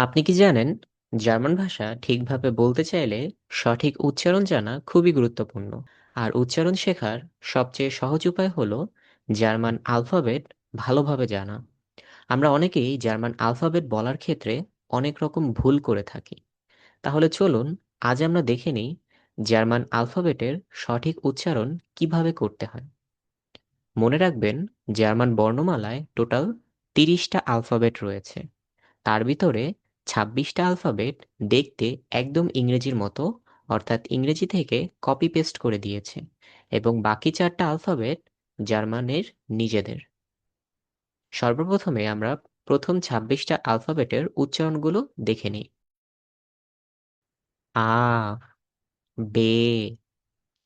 আপনি কি জানেন, জার্মান ভাষা ঠিকভাবে বলতে চাইলে সঠিক উচ্চারণ জানা খুবই গুরুত্বপূর্ণ। আর উচ্চারণ শেখার সবচেয়ে সহজ উপায় হলো জার্মান আলফাবেট ভালোভাবে জানা। আমরা অনেকেই জার্মান আলফাবেট বলার ক্ষেত্রে অনেক রকম ভুল করে থাকি। তাহলে চলুন আজ আমরা দেখে নিই জার্মান আলফাবেটের সঠিক উচ্চারণ কীভাবে করতে হয়। মনে রাখবেন, জার্মান বর্ণমালায় টোটাল তিরিশটা আলফাবেট রয়েছে। তার ভিতরে ছাব্বিশটা আলফাবেট দেখতে একদম ইংরেজির মতো, অর্থাৎ ইংরেজি থেকে কপি পেস্ট করে দিয়েছে, এবং বাকি চারটা আলফাবেট জার্মানের নিজেদের। সর্বপ্রথমে আমরা প্রথম ছাব্বিশটা আলফাবেটের উচ্চারণগুলো দেখে নিই। আ, বে,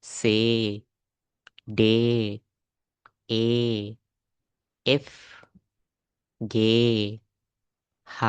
সে, ডে, এ, এফ, গে, হা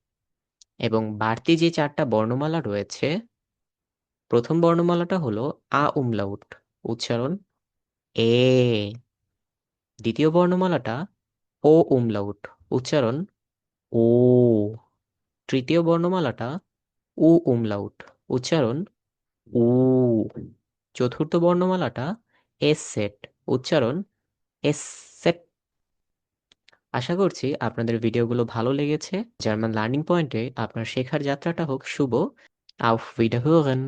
এবং বাড়তি যে চারটা বর্ণমালা রয়েছে, প্রথম বর্ণমালাটা হলো আ উমলাউট, উচ্চারণ এ। দ্বিতীয় বর্ণমালাটা ও উমলাউট, উচ্চারণ ও। তৃতীয় বর্ণমালাটা উ উমলাউট, উচ্চারণ উ। চতুর্থ বর্ণমালাটা এস সেট, উচ্চারণ এস। আশা করছি আপনাদের ভিডিওগুলো ভালো লেগেছে। জার্মান লার্নিং পয়েন্টে আপনার শেখার যাত্রাটা হোক শুভ। আউফ উইডাহোগেন